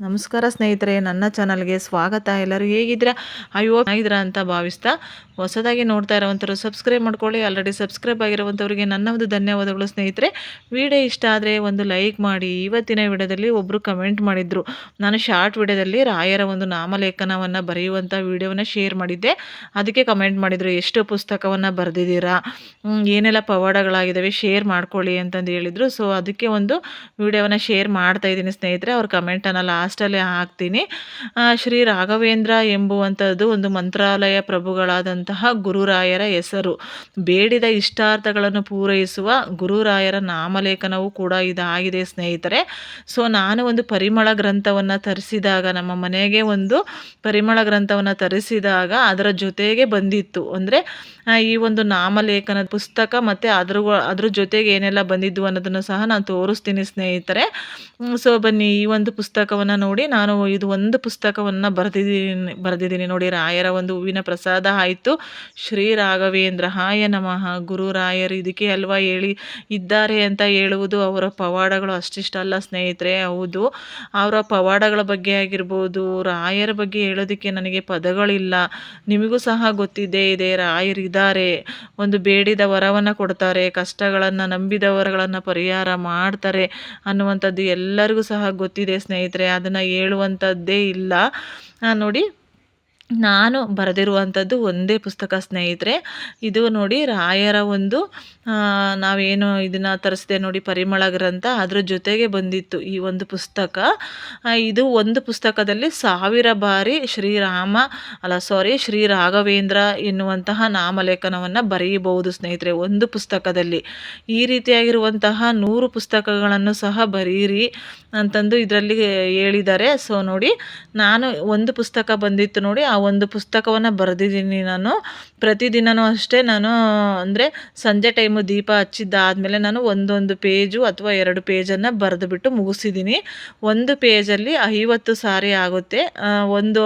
ನಮಸ್ಕಾರ ಸ್ನೇಹಿತರೆ ನನ್ನ ಚಾನಲ್ಗೆ ಸ್ವಾಗತ. ಎಲ್ಲರೂ ಹೇಗಿದ್ದೀರಾ? ಅಯ್ಯೋ ಆಗಿದ್ರ ಅಂತ ಭಾವಿಸ್ತಾ ಹೊಸದಾಗಿ ನೋಡ್ತಾ ಇರುವಂಥವ್ರು ಸಬ್ಸ್ಕ್ರೈಬ್ ಮಾಡ್ಕೊಳ್ಳಿ. ಆಲ್ರೆಡಿ ಸಬ್ಸ್ಕ್ರೈಬ್ ಆಗಿರುವಂಥವ್ರಿಗೆ ನನ್ನ ಒಂದು ಧನ್ಯವಾದಗಳು ಸ್ನೇಹಿತರೆ. ವಿಡಿಯೋ ಇಷ್ಟ ಆದರೆ ಒಂದು ಲೈಕ್ ಮಾಡಿ. ಇವತ್ತಿನ ವಿಡಿಯೋದಲ್ಲಿ ಒಬ್ಬರು ಕಮೆಂಟ್ ಮಾಡಿದರು. ನಾನು ಶಾರ್ಟ್ ವಿಡಿಯೋದಲ್ಲಿ ರಾಯರ ಒಂದು ನಾಮಲೇಖನವನ್ನು ಬರೆಯುವಂಥ ವಿಡಿಯೋವನ್ನು ಶೇರ್ ಮಾಡಿದ್ದೆ. ಅದಕ್ಕೆ ಕಮೆಂಟ್ ಮಾಡಿದರು, ಎಷ್ಟು ಪುಸ್ತಕವನ್ನು ಬರೆದಿದ್ದೀರಾ? ಏನೆಲ್ಲ ಪವಾಡಗಳಾಗಿದ್ದಾವೆ ಶೇರ್ ಮಾಡ್ಕೊಳ್ಳಿ ಅಂತಂದು ಹೇಳಿದರು. ಸೊ ಅದಕ್ಕೆ ಒಂದು ವಿಡಿಯೋವನ್ನು ಶೇರ್ ಮಾಡ್ತಾ ಇದ್ದೀನಿ ಸ್ನೇಹಿತರೆ. ಅವ್ರ ಕಮೆಂಟನ್ನು ಲಾಸ್ಟಲ್ಲೇ ಹಾಕ್ತೀನಿ. ಶ್ರೀ ರಾಘವೇಂದ್ರ ಎಂಬುವಂಥದ್ದು ಒಂದು ಮಂತ್ರಾಲಯ ಪ್ರಭುಗಳಾದಂತಹ ಗುರುರಾಯರ ಹೆಸರು. ಬೇಡಿದ ಇಷ್ಟಾರ್ಥಗಳನ್ನು ಪೂರೈಸುವ ಗುರುರಾಯರ ನಾಮಲೇಖನವೂ ಕೂಡ ಇದಾಗಿದೆ ಸ್ನೇಹಿತರೆ. ಸೊ ನಾನು ಒಂದು ಪರಿಮಳ ಗ್ರಂಥವನ್ನು ತರಿಸಿದಾಗ, ನಮ್ಮ ಮನೆಗೆ ಒಂದು ಪರಿಮಳ ಗ್ರಂಥವನ್ನು ತರಿಸಿದಾಗ ಅದರ ಜೊತೆಗೆ ಬಂದಿತ್ತು. ಅಂದರೆ ಈ ಒಂದು ನಾಮಲೇಖನ ಪುಸ್ತಕ ಮತ್ತು ಅದ್ರ ಅದ್ರ ಜೊತೆಗೆ ಏನೆಲ್ಲ ಬಂದಿದ್ದು ಅನ್ನೋದನ್ನು ಸಹ ನಾನು ತೋರಿಸ್ತೀನಿ ಸ್ನೇಹಿತರೆ. ಸೊ ಬನ್ನಿ, ಈ ಒಂದು ಪುಸ್ತಕವನ್ನು ನೋಡಿ, ನಾನು ಇದು ಒಂದು ಪುಸ್ತಕವನ್ನು ಬರೆದಿದ್ದೀನಿ ಬರೆದಿದ್ದೀನಿ ನೋಡಿ, ರಾಯರ ಒಂದು ಹೂವಿನ ಪ್ರಸಾದ ಆಯಿತು. ಶ್ರೀ ರಾಘವೇಂದ್ರ, ಹಾಯ ನಮಃ, ಗುರು ರಾಯರು ಇದಕ್ಕೆ ಅಲ್ವಾ ಹೇಳಿ ಇದ್ದಾರೆ ಅಂತ ಹೇಳುವುದು ಅವರ ಪವಾಡಗಳು ಅಷ್ಟಿಷ್ಟಲ್ಲ ಸ್ನೇಹಿತರೆ, ಹೌದು. ಅವರ ಪವಾಡಗಳ ಬಗ್ಗೆ ಆಗಿರ್ಬೋದು, ರಾಯರ ಬಗ್ಗೆ ಹೇಳೋದಕ್ಕೆ ನನಗೆ ಪದಗಳಿಲ್ಲ. ನಿಮಗೂ ಸಹ ಗೊತ್ತಿದ್ದೇ ಇದೆ, ರಾಯರಿದ್ದಾರೆ ಒಂದು ಬೇಡಿದ ವರವನ್ನು ಕೊಡ್ತಾರೆ, ಕಷ್ಟಗಳನ್ನು ನಂಬಿದವರಗಳನ್ನು ಪರಿಹಾರ ಮಾಡ್ತಾರೆ ಅನ್ನುವಂಥದ್ದು ಎಲ್ಲರಿಗೂ ಸಹ ಗೊತ್ತಿದೆ ಸ್ನೇಹಿತರೆ. ಅದನ್ನು ಹೇಳುವಂಥದ್ದೇ ಇಲ್ಲ. ನೋಡಿ ನಾನು ಬರೆದಿರುವಂಥದ್ದು ಒಂದೇ ಪುಸ್ತಕ ಸ್ನೇಹಿತರೆ. ಇದು ನೋಡಿ ರಾಯರ ಒಂದು ನಾವೇನು ಇದನ್ನು ತರಿಸಿದೆ ನೋಡಿ ಪರಿಮಳ ಗ್ರಂಥ ಅದ್ರ ಜೊತೆಗೆ ಬಂದಿತ್ತು ಈ ಒಂದು ಪುಸ್ತಕ. ಇದು ಒಂದು ಪುಸ್ತಕದಲ್ಲಿ ಸಾವಿರ ಬಾರಿ ಶ್ರೀರಾಮ, ಅಲ್ಲ ಸಾರಿ ಶ್ರೀ ರಾಘವೇಂದ್ರ ಎನ್ನುವಂತಹ ನಾಮಲೇಖನವನ್ನು ಬರೆಯಬಹುದು ಸ್ನೇಹಿತರೆ ಒಂದು ಪುಸ್ತಕದಲ್ಲಿ. ಈ ರೀತಿಯಾಗಿರುವಂತಹ ನೂರು ಪುಸ್ತಕಗಳನ್ನು ಸಹ ಬರೀರಿ ಅಂತಂದು ಇದರಲ್ಲಿ ಹೇಳಿದ್ದಾರೆ. ಸೊ ನೋಡಿ, ನಾನು ಒಂದು ಪುಸ್ತಕ ಬಂದಿತ್ತು ನೋಡಿ ಒಂದು ಪುಸ್ತಕವನ್ನು ಬರೆದಿದ್ದೀನಿ ನಾನು. ಪ್ರತಿದಿನವೂ ಅಷ್ಟೇ ನಾನು, ಅಂದರೆ ಸಂಜೆ ಟೈಮು ದೀಪ ಹಚ್ಚಿದ್ದಾದಮೇಲೆ ನಾನು ಒಂದೊಂದು ಪೇಜು ಅಥವಾ ಎರಡು ಪೇಜನ್ನು ಬರೆದುಬಿಟ್ಟು ಮುಗಿಸಿದ್ದೀನಿ. ಒಂದು ಪೇಜಲ್ಲಿ ಐವತ್ತು ಸಾರಿ ಆಗುತ್ತೆ. ಒಂದು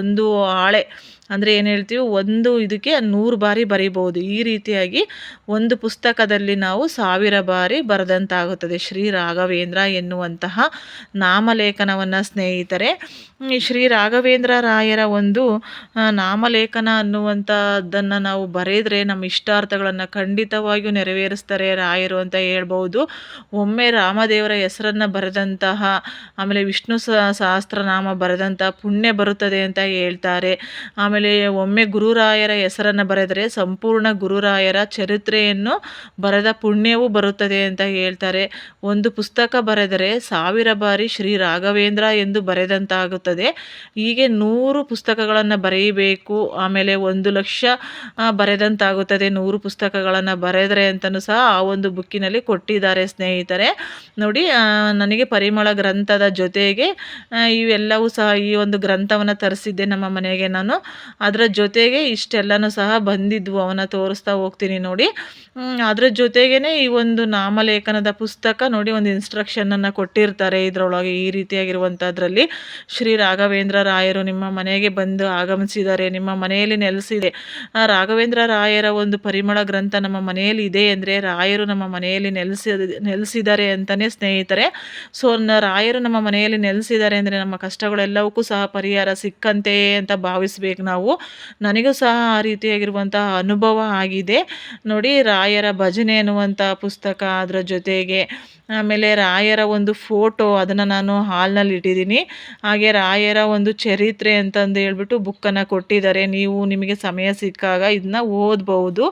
ಒಂದು ಹಾಳೆ ಅಂದರೆ ಏನು ಹೇಳ್ತೀವಿ, ಒಂದು ಇದಕ್ಕೆ ನೂರು ಬಾರಿ ಬರೀಬೋದು ಈ ರೀತಿಯಾಗಿ ಒಂದು ಪುಸ್ತಕದಲ್ಲಿ ನಾವು ಸಾವಿರ ಬಾರಿ ಬರೆದಂತಾಗುತ್ತದೆ. ಶ್ರೀ ರಾಘವೇಂದ್ರ ಎನ್ನುವಂತಹ ನಾಮಲೇಖನವನ್ನು ಸ್ನೇಹಿತರೆ. ಶ್ರೀ ರಾಘವೇಂದ್ರ ರಾಯರ ಒಂದು ನಾಮಲೇಖನ ಅನ್ನುವಂಥದ್ದನ್ನು ನಾವು ಬರೆದ್ರೆ ನಮ್ಮ ಇಷ್ಟಾರ್ಥಗಳನ್ನು ಖಂಡಿತವಾಗಿಯೂ ನೆರವೇರಿಸ್ತಾರೆ ರಾಯರು ಅಂತ ಹೇಳ್ಬೋದು ಒಮ್ಮೆ ರಾಮದೇವರ ಹೆಸರನ್ನು ಬರೆದಂತಹ, ಆಮೇಲೆ ವಿಷ್ಣು ಸಹಸ್ರನಾಮ ಬರೆದಂಥ ಪುಣ್ಯ ಬರುತ್ತದೆ ಅಂತ ಹೇಳ್ತಾರೆ. ಆಮೇಲೆ ಒಮ್ಮೆ ಗುರುರಾಯರ ಹೆಸರನ್ನು ಬರೆದರೆ ಸಂಪೂರ್ಣ ಗುರುರಾಯರ ಚರಿತ್ರೆಯನ್ನು ಬರೆದ ಪುಣ್ಯವೂ ಬರುತ್ತದೆ ಅಂತ ಹೇಳ್ತಾರೆ. ಒಂದು ಪುಸ್ತಕ ಬರೆದರೆ ಸಾವಿರ ಬಾರಿ ಶ್ರೀ ರಾಘವೇಂದ್ರ ಎಂದು ಬರೆದಂತಾಗುತ್ತದೆ. ಹೀಗೆ ನೂರು ಪುಸ್ತಕಗಳನ್ನು ಬರೆಯಬೇಕು ಆಮೇಲೆ ಒಂದು ಲಕ್ಷ ಬರೆದಂತಾಗುತ್ತದೆ ನೂರು ಪುಸ್ತಕಗಳನ್ನು ಬರೆದರೆ ಅಂತಲೂ ಸಹ ಆ ಒಂದು ಬುಕ್ಕಿನಲ್ಲಿ ಕೊಟ್ಟಿದ್ದಾರೆ ಸ್ನೇಹಿತರೆ. ನೋಡಿ ನನಗೆ ಪರಿಮಳ ಗ್ರಂಥದ ಜೊತೆಗೆ ಇವೆಲ್ಲವೂ ಸಹ ಈ ಒಂದು ಗ್ರಂಥವನ್ನು ತರಿಸಿದ್ದೆ ನಮ್ಮ ಮನೆಗೆ ನಾನು. ಅದರ ಜೊತೆಗೆ ಇಷ್ಟೆಲ್ಲನೂ ಸಹ ಬಂದಿದ್ವು, ಅವನ್ನ ತೋರಿಸ್ತಾ ಹೋಗ್ತೀನಿ ನೋಡಿ. ಅದರ ಜೊತೆಗೇ ಈ ಒಂದು ನಾಮಲೇಖನದ ಪುಸ್ತಕ ನೋಡಿ, ಒಂದು ಇನ್ಸ್ಟ್ರಕ್ಷನನ್ನು ಕೊಟ್ಟಿರ್ತಾರೆ ಇದರೊಳಗೆ ಈ ರೀತಿಯಾಗಿರುವಂಥದ್ರಲ್ಲಿ ಶ್ರೀ ರಾಘವೇಂದ್ರ ರಾಯರು ನಿಮ್ಮ ಮನೆಗೆ ಬಂದು ಆಗಮಿಸಿದ್ದಾರೆ, ನಿಮ್ಮ ಮನೆಯಲ್ಲಿ ನೆಲೆಸಿದೆ. ರಾಘವೇಂದ್ರ ರಾಯರ ಒಂದು ಪರಿಮಳ ಗ್ರಂಥ ನಮ್ಮ ಮನೆಯಲ್ಲಿ ಇದೆ ಅಂದರೆ ರಾಯರು ನಮ್ಮ ಮನೆಯಲ್ಲಿ ನೆಲೆಸಿ ನೆಲೆಸಿದ್ದಾರೆ ಅಂತಲೇ ಸ್ನೇಹಿತರೆ. ಸೊ ರಾಯರು ನಮ್ಮ ಮನೆಯಲ್ಲಿ ನೆಲೆಸಿದ್ದಾರೆ ಅಂದರೆ ನಮ್ಮ ಕಷ್ಟಗಳೆಲ್ಲವಕ್ಕೂ ಸಹ ಪರಿಹಾರ ಸಿಕ್ಕಂತೆ ಅಂತ ಭಾವಿಸ್ಬೇಕು ನಾವು. ನನಗೂ ಸಹ ಆ ರೀತಿಯಾಗಿರುವಂತಹ ಅನುಭವ ಆಗಿದೆ. ನೋಡಿ ರಾಯರ ಭಜನೆ ಅನ್ನುವಂಥ ಪುಸ್ತಕ ಅದರ ಜೊತೆಗೆ ಆಮೇಲೆ ರಾಯರ ಒಂದು ಫೋಟೋ ಅದನ್ನು ನಾನು ಹಾಲ್ನಲ್ಲಿ ಇಟ್ಟಿದ್ದೀನಿ. ಹಾಗೆ ರಾಯರ ಒಂದು ಚರಿತ್ರೆ ಅಂತಂದು ಹೇಳ್ಬಿಟ್ಟು ಬುಕ್ಕನ್ನು ಕೊಟ್ಟಿದ್ದಾರೆ. ನೀವು ನಿಮಗೆ ಸಮಯ ಸಿಕ್ಕಾಗ ಇದನ್ನ ಓದ್ಬೋದು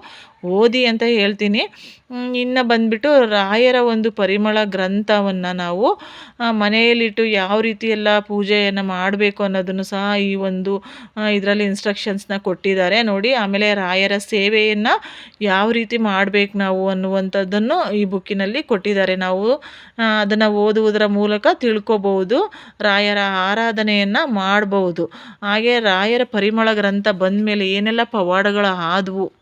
ಓದಿ ಅಂತ ಹೇಳ್ತೀನಿ. ಇನ್ನು ಬಂದ್ಬಿಟ್ಟು ರಾಯರ ಒಂದು ಪರಿಮಳ ಗ್ರಂಥವನ್ನು ನಾವು ಮನೆಯಲ್ಲಿಟ್ಟು ಯಾವ ರೀತಿ ಎಲ್ಲ ಪೂಜೆಯನ್ನು ಮಾಡಬೇಕು ಅನ್ನೋದನ್ನು ಸಹ ಈ ಒಂದು ಇದರಲ್ಲಿ ಇನ್ಸ್ಟ್ರಕ್ಷನ್ಸ್ನ ಕೊಟ್ಟಿದ್ದಾರೆ. ನೋಡಿ, ಆಮೇಲೆ ರಾಯರ ಸೇವೆಯನ್ನು ಯಾವ ರೀತಿ ಮಾಡಬೇಕು ನಾವು ಅನ್ನುವಂಥದ್ದನ್ನು ಈ ಬುಕ್ಕಿನಲ್ಲಿ ಕೊಟ್ಟಿದ್ದಾರೆ. ನಾವು ಅದನ್ನು ಓದುವುದರ ಮೂಲಕ ತಿಳ್ಕೋಬಹುದು, ರಾಯರ ಆರಾಧನೆಯನ್ನು ಮಾಡಬಹುದು. ಹಾಗೆ ರಾಯರ ಪರಿಮಳ ಗ್ರಂಥ ಬಂದ ಮೇಲೆ ಏನೆಲ್ಲ ಪವಾಡಗಳು ಆದವು?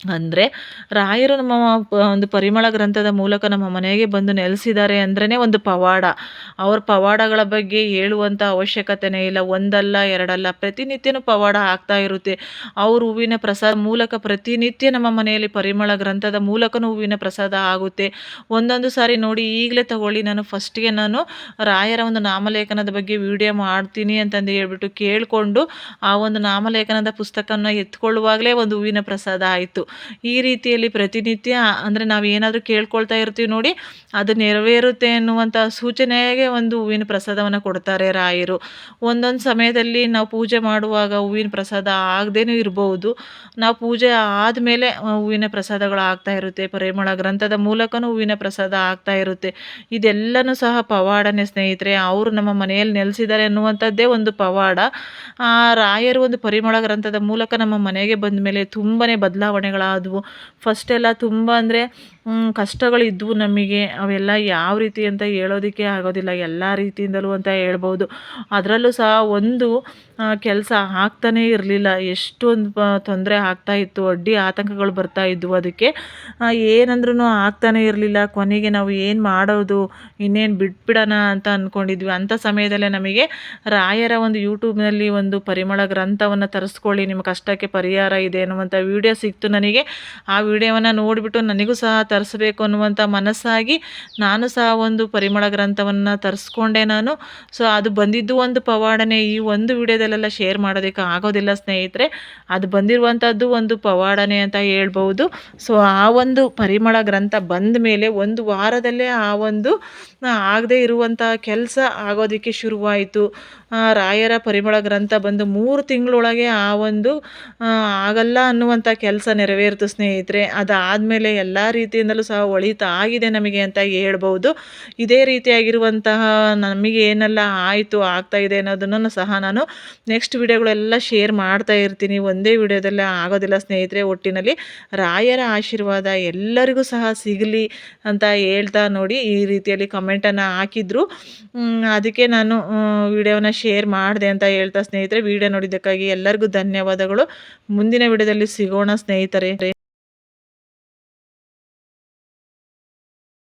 ಅಂದರೆ ರಾಯರು ನಮ್ಮ ಒಂದು ಪರಿಮಳ ಗ್ರಂಥದ ಮೂಲಕ ನಮ್ಮ ಮನೆಗೆ ಬಂದು ನೆಲೆಸಿದ್ದಾರೆ ಅಂದ್ರೇ ಒಂದು ಪವಾಡ. ಅವ್ರ ಪವಾಡಗಳ ಬಗ್ಗೆ ಹೇಳುವಂಥ ಅವಶ್ಯಕತೆನೇ ಇಲ್ಲ. ಒಂದಲ್ಲ, ಎರಡಲ್ಲ, ಪ್ರತಿನಿತ್ಯನೂ ಪವಾಡ ಆಗ್ತಾ ಇರುತ್ತೆ. ಅವ್ರ ಹೂವಿನ ಪ್ರಸಾದ ಮೂಲಕ ಪ್ರತಿನಿತ್ಯ ನಮ್ಮ ಮನೆಯಲ್ಲಿ ಪರಿಮಳ ಗ್ರಂಥದ ಮೂಲಕನೂ ಹೂವಿನ ಪ್ರಸಾದ ಆಗುತ್ತೆ. ಒಂದೊಂದು ಸಾರಿ ನೋಡಿ, ಈಗಲೇ ತಗೊಳ್ಳಿ. ನಾನು ಫಸ್ಟ್ಗೆ ನಾನು ರಾಯರ ಒಂದು ನಾಮಲೇಖನದ ಬಗ್ಗೆ ವಿಡಿಯೋ ಮಾಡ್ತೀನಿ ಅಂತಂದು ಹೇಳ್ಬಿಟ್ಟು ಕೇಳಿಕೊಂಡು ಆ ಒಂದು ನಾಮಲೇಖನದ ಪುಸ್ತಕನ ಎತ್ಕೊಳ್ಳುವಾಗಲೇ ಒಂದು ಹೂವಿನ ಪ್ರಸಾದ ಆಯಿತು. ಈ ರೀತಿಯಲ್ಲಿ ಪ್ರತಿನಿತ್ಯ ಅಂದರೆ ನಾವು ಏನಾದರೂ ಕೇಳ್ಕೊಳ್ತಾ ಇರ್ತೀವಿ ನೋಡಿ, ಅದು ನೆರವೇರುತ್ತೆ ಅನ್ನುವಂಥ ಸೂಚನೆಗೆ ಒಂದು ಹೂವಿನ ಪ್ರಸಾದವನ್ನು ಕೊಡ್ತಾರೆ ರಾಯರು. ಒಂದೊಂದು ಸಮಯದಲ್ಲಿ ನಾವು ಪೂಜೆ ಮಾಡುವಾಗ ಹೂವಿನ ಪ್ರಸಾದ ಆಗದೇನೂ ಇರಬಹುದು ನಾವು ಪೂಜೆ ಆದಮೇಲೆ ಹೂವಿನ ಪ್ರಸಾದಗಳು ಆಗ್ತಾ ಇರುತ್ತೆ. ಪರಿಮಳ ಗ್ರಂಥದ ಮೂಲಕನೂ ಹೂವಿನ ಪ್ರಸಾದ ಆಗ್ತಾ ಇರುತ್ತೆ. ಇದೆಲ್ಲನೂ ಸಹ ಪವಾಡನೇ ಸ್ನೇಹಿತರೆ, ಅವರು ನಮ್ಮ ಮನೆಯಲ್ಲಿ ನೆಲೆಸಿದ್ದಾರೆ ಅನ್ನುವಂಥದ್ದೇ ಒಂದು ಪವಾಡ. ರಾಯರು ಒಂದು ಪರಿಮಳ ಗ್ರಂಥದ ಮೂಲಕ ನಮ್ಮ ಮನೆಗೆ ಬಂದ ಮೇಲೆ ತುಂಬಾ ಬದಲಾವಣೆಗಳಾದವು ಫಸ್ಟೆಲ್ಲ ತುಂಬ ಅಂದರೆ ಕಷ್ಟಗಳಿದ್ದವು ನಮಗೆ. ಅವೆಲ್ಲ ಯಾವ ರೀತಿ ಅಂತ ಹೇಳೋದಕ್ಕೆ ಆಗೋದಿಲ್ಲ. ಎಲ್ಲ ರೀತಿಯಿಂದಲೂ ಅಂತ ಹೇಳ್ಬೋದು. ಅದರಲ್ಲೂ ಸಹ ಒಂದು ಕೆಲಸ ಆಗ್ತಾನೇ ಇರಲಿಲ್ಲ. ಎಷ್ಟೊಂದು ತೊಂದರೆ ತೊಂದರೆ ಆಗ್ತಾಯಿತ್ತು ಅಡ್ಡಿ ಆತಂಕಗಳು ಬರ್ತಾ ಇದ್ವು ಅದಕ್ಕೆ. ಏನಂದ್ರೂ ಆಗ್ತಾನೇ ಇರಲಿಲ್ಲ. ಕೊನೆಗೆ ನಾವು ಏನು ಮಾಡೋದು? ಇನ್ನೇನು ಬಿಟ್ಬಿಡೋಣ ಅಂತ ಅಂದ್ಕೊಂಡಿದ್ವಿ ಅಂಥ ಸಮಯದಲ್ಲೇ ನಮಗೆ ರಾಯರ ಒಂದು ಯೂಟ್ಯೂಬ್ನಲ್ಲಿ ಒಂದು ಪರಿಮಳ ಗ್ರಂಥವನ್ನು ತರಿಸ್ಕೊಳ್ಳಿ. ನಿಮ್ಮ ಕಷ್ಟಕ್ಕೆ ಪರಿಹಾರ ಇದೆ ಅನ್ನುವಂಥ ವಿಡಿಯೋ ಸಿಕ್ತು ನನಗೆ. ಆ ವಿಡಿಯೋವನ್ನು ನೋಡಿಬಿಟ್ಟು ನನಗೂ ಸಹ ತರಿಸ್ಬೇಕು ಅನ್ನುವಂಥ ಮನಸ್ಸಾಗಿ ನಾನು ಸಹ ಒಂದು ಪರಿಮಳ ಗ್ರಂಥವನ್ನು ತರಿಸ್ಕೊಂಡೆ ನಾನು. ಸೊ ಅದು ಬಂದಿದ್ದು ಒಂದು ಪವಾಡನೆ. ಈ ಒಂದು ವಿಡಿಯೋದಲ್ಲೆಲ್ಲ ಶೇರ್ ಮಾಡೋದಕ್ಕೆ ಆಗೋದಿಲ್ಲ ಸ್ನೇಹಿತರೆ. ಅದು ಬಂದಿರುವಂಥದ್ದು ಒಂದು ಪವಾಡನೆ ಅಂತ ಹೇಳ್ಬೋದು ಸೊ ಆ ಒಂದು ಪರಿಮಳ ಗ್ರಂಥ ಬಂದ ಮೇಲೆ ಒಂದು ವಾರದಲ್ಲೇ ಆ ಒಂದು ಆಗದೇ ಇರುವಂಥ ಕೆಲಸ ಆಗೋದಕ್ಕೆ ಶುರುವಾಯಿತು. ರಾಯರ ಪರಿಮಳ ಗ್ರಂಥ ಬಂದು ಮೂರು ತಿಂಗಳೊಳಗೆ ಆ ಒಂದು ಆಗಲ್ಲ ಅನ್ನುವಂಥ ಕೆಲಸ ನೆರವೇರಿತು ಸ್ನೇಹಿತರೆ, ಅದಾದಮೇಲೆ ಎಲ್ಲ ರೀತಿಯಿಂದಲೂ ಸಹ ಒಳಿತು ಆಗಿದೆ ನಮಗೆ ಅಂತ ಹೇಳ್ಬೋದು ಇದೇ ರೀತಿಯಾಗಿರುವಂತಹ ನಮಗೆ ಏನೆಲ್ಲ ಆಯಿತು, ಆಗ್ತಾ ಇದೆ ಅನ್ನೋದನ್ನು ಸಹ ನಾನು ನೆಕ್ಸ್ಟ್ ವಿಡಿಯೋಗಳೆಲ್ಲ ಶೇರ್ ಮಾಡ್ತಾ ಇರ್ತೀನಿ. ಒಂದೇ ವಿಡಿಯೋದಲ್ಲೇ ಆಗೋದಿಲ್ಲ ಸ್ನೇಹಿತರೆ, ಒಟ್ಟಿನಲ್ಲಿ ರಾಯರ ಆಶೀರ್ವಾದ ಎಲ್ಲರಿಗೂ ಸಹ ಸಿಗಲಿ ಅಂತ ಹೇಳ್ತಾ ನೋಡಿ ಈ ರೀತಿಯಲ್ಲಿ ಕಮೆಂಟನ್ನು ಹಾಕಿದ್ರು. ಅದಕ್ಕೆ ನಾನು ವಿಡಿಯೋನ ಶೇರ್ ಮಾಡಿದೆ ಅಂತ ಹೇಳ್ತಾ ಸ್ನೇಹಿತರೆ, ವಿಡಿಯೋ ನೋಡಿದ್ದಕ್ಕಾಗಿ ಎಲ್ಲರಿಗೂ ಧನ್ಯವಾದಗಳು. ಮುಂದಿನ ವಿಡಿಯೋದಲ್ಲಿ ಸಿಗೋಣ ಸ್ನೇಹಿತರೆ. করে